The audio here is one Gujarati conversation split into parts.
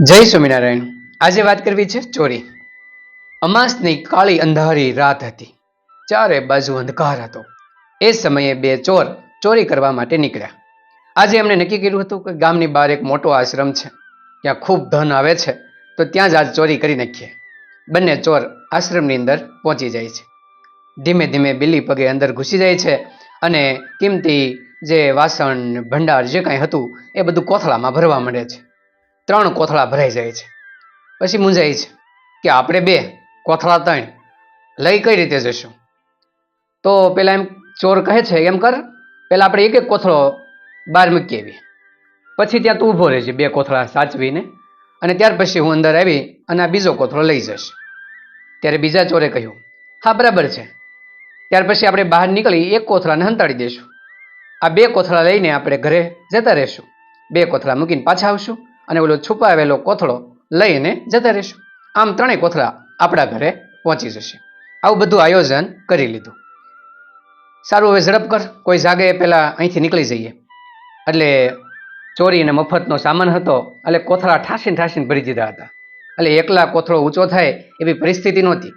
જય સ્વામિનારાયણ. આજે વાત કરવી છે ચોરી. અમાસની કાળી અંધારી રાત હતી. ચારે બાજુ અંધકાર હતો. એ સમયે બે ચોર ચોરી કરવા માટે નીકળ્યા. આજે એમણે નક્કી કર્યું હતું કે ગામની બહાર એક મોટો આશ્રમ છે. ત્યાં ખૂબ ધન આવે છે, તો ત્યાં જ આજ ચોરી કરી નાખીએ. બંને ચોર આશ્રમની અંદર પહોંચી જાય છે. ધીમે ધીમે બિલ્લી પગે અંદર ઘૂસી જાય છે અને કિંમતી જે વાસણ, ભંડાર જે કાંઈ હતું, એ બધું કોથળામાં ભરવા માંડે છે. ત્રણ કોથળા ભરાઈ જાય છે. પછી મૂંઝાય છે કે આપણે બે કોથળા ત્રણ લઈ કઈ રીતે જશું? તો પેલા એમ ચોર કહે છે, એમ કર, પેલા આપણે એક એક કોથળો બહાર મૂકી આવીએ. પછી ત્યાં તું ઊભો રહેજે બે કોથળા સાચવીને અને ત્યાર પછી હું અંદર આવી અને આ બીજો કોથળો લઈ જઈશ. ત્યારે બીજા ચોરે કહ્યું, હા, બરાબર છે. ત્યાર પછી આપણે બહાર નીકળી એક કોથળાને હંતાડી દઈશું. આ બે કોથળા લઈને આપણે ઘરે જતા રહેશું. બે કોથળા મૂકીને પાછા આવશું. અને ઓલો છુપાવેલો કોથળો લઈને જતા રહીશું. આમ ત્રણેય કોથળા આપણા ઘરે પહોંચી જશે. આવું બધું આયોજન કરી લીધું. સારું, હવે ઝડપ કર. કોઈ જાગે પહેલાં અહીંથી નીકળી જઈએ. એટલે ચોરી અને મફતનો સામાન હતો, એટલે કોથળા ઠાસીને ઠાસીને ભરી દીધા હતા. એટલે એકલા કોથળો ઊંચો થાય એવી પરિસ્થિતિ નહોતી.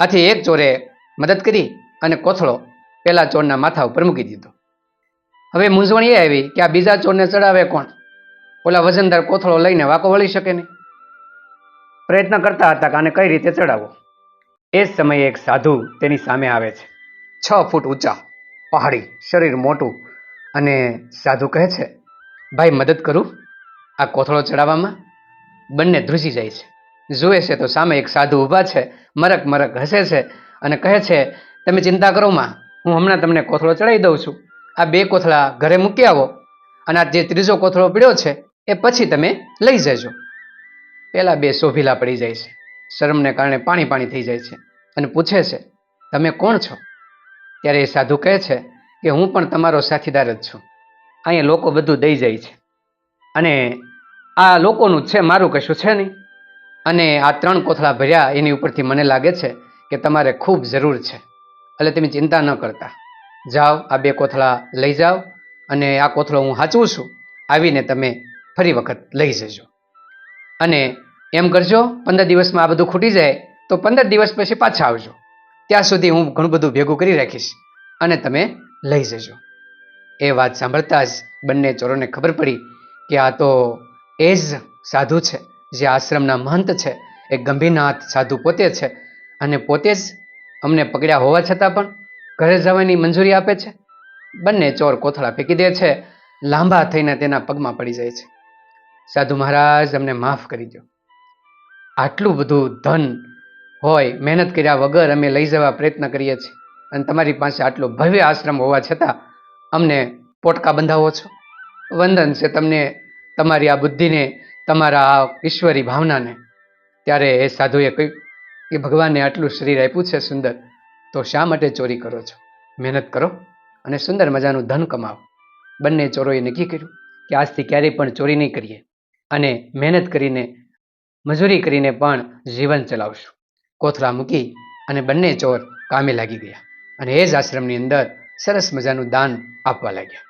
આથી એક ચોરે મદદ કરી અને કોથળો પેલા ચોરના માથા ઉપર મૂકી દીધો. હવે મૂંઝવણ એ આવી કે આ બીજા ચોરને ચડાવે કોણ? ઓલા વજનદાર કોથળો લઈને વાકો વળી શકે નહીં પ્રયત્ન કરતા હતા કે આને કઈ રીતે ચડાવો એ જ સમયે એક સાધુ તેની સામે આવે છે. છ ફૂટ ઊંચા, પહાડી, શરીર મોટું અને સાધુ કહે છે, ભાઈ, મદદ કરું? આ કોથળો ચડાવવામાં? બંને ધ્રુજી જાય છે. જુએ છે તો સામે એક સાધુ ઊભા છે, મરક મરક હસે છે અને કહે છે, તમે ચિંતા કરો માં, હું હમણાં તમને કોથળો ચડાવી દઉં છું. આ બે કોથળા ઘરે મૂકી આવો. અને આ જે ત્રીજો કોથળો પીડ્યો છે એ પછી તમે લઈ જજો. પેલા બે શોભીલા પડી જાય છે. શરમને કારણે પાણી પાણી થઈ જાય છે. અને પૂછે છે, તમે કોણ છો? ત્યારે એ સાધુ કહે છે કે, હું પણ તમારો સાથીદાર જ છું. અહીંયા લોકો બધું દઈ જાય છે. અને આ લોકોનું છે, મારું કશું છે નહીં. અને આ ત્રણ કોથળા ભર્યા એની ઉપરથી મને લાગે છે કે તમારે ખૂબ જરૂર છે. એટલે તમે ચિંતા ન કરતા. જાઓ, આ બે કોથળા લઈ જાઓ અને આ કોથળો હું સાચવું છું. આવીને તમે ફરી વખત લઈ જજો. અને એમ કરજો, પંદર દિવસમાં આ બધું ખૂટી જાય, તો પંદર દિવસ પછી પાછા આવજો. ત્યાં સુધી હું ઘણું બધું ભેગું કરી રાખીશ અને તમે લઈ જજો. એ વાત સાંભળતા જ બંને ચોરોને ખબર પડી કે આ તો એ જ સાધુ છે, જે આશ્રમના મહંત છે. એ ગંભીરનાથ સાધુ પોતે છે અને પોતે જ અમને પકડ્યા હોવા છતાં પણ ઘરે જવાની મંજૂરી આપે છે. બંને ચોર કોથળા ફેંકી દે છે, લાંબા થઈને તેના પગમાં પડી જાય છે. સાધુ મહારાજ, અમને માફ કરી દો આટલું બધું ધન હોય, મહેનત કર્યા વગર અમે લઈ જવા પ્રયત્ન કરીએ છીએ. અને તમારી પાસે આટલો ભવ્ય આશ્રમ હોવા છતાં અમને પોટકા બંધાવો છો. વંદન છે તમને, તમારી આ બુદ્ધિને, તમારા આ ઈશ્વરી ભાવનાને. ત્યારે એ સાધુએ કહ્યું કે ભગવાને આટલું શરીર આપ્યું છે સુંદર, તો શા માટે ચોરી કરો છો? મહેનત કરો અને સુંદર મજાનું ધન કમાવો. બંને ચોરોએ નક્કી કર્યું કે આજથી ક્યારેય પણ ચોરી નહીં કરીએ. અને મહેનત કરીને, મજૂરી કરીને પણ જીવન ચલાવશું. કોથળા મૂકી અને બંને ચોર કામે લાગી ગયા અને એ જ આશ્રમની અંદર સરસ મજાનું દાન આપવા લાગ્યા.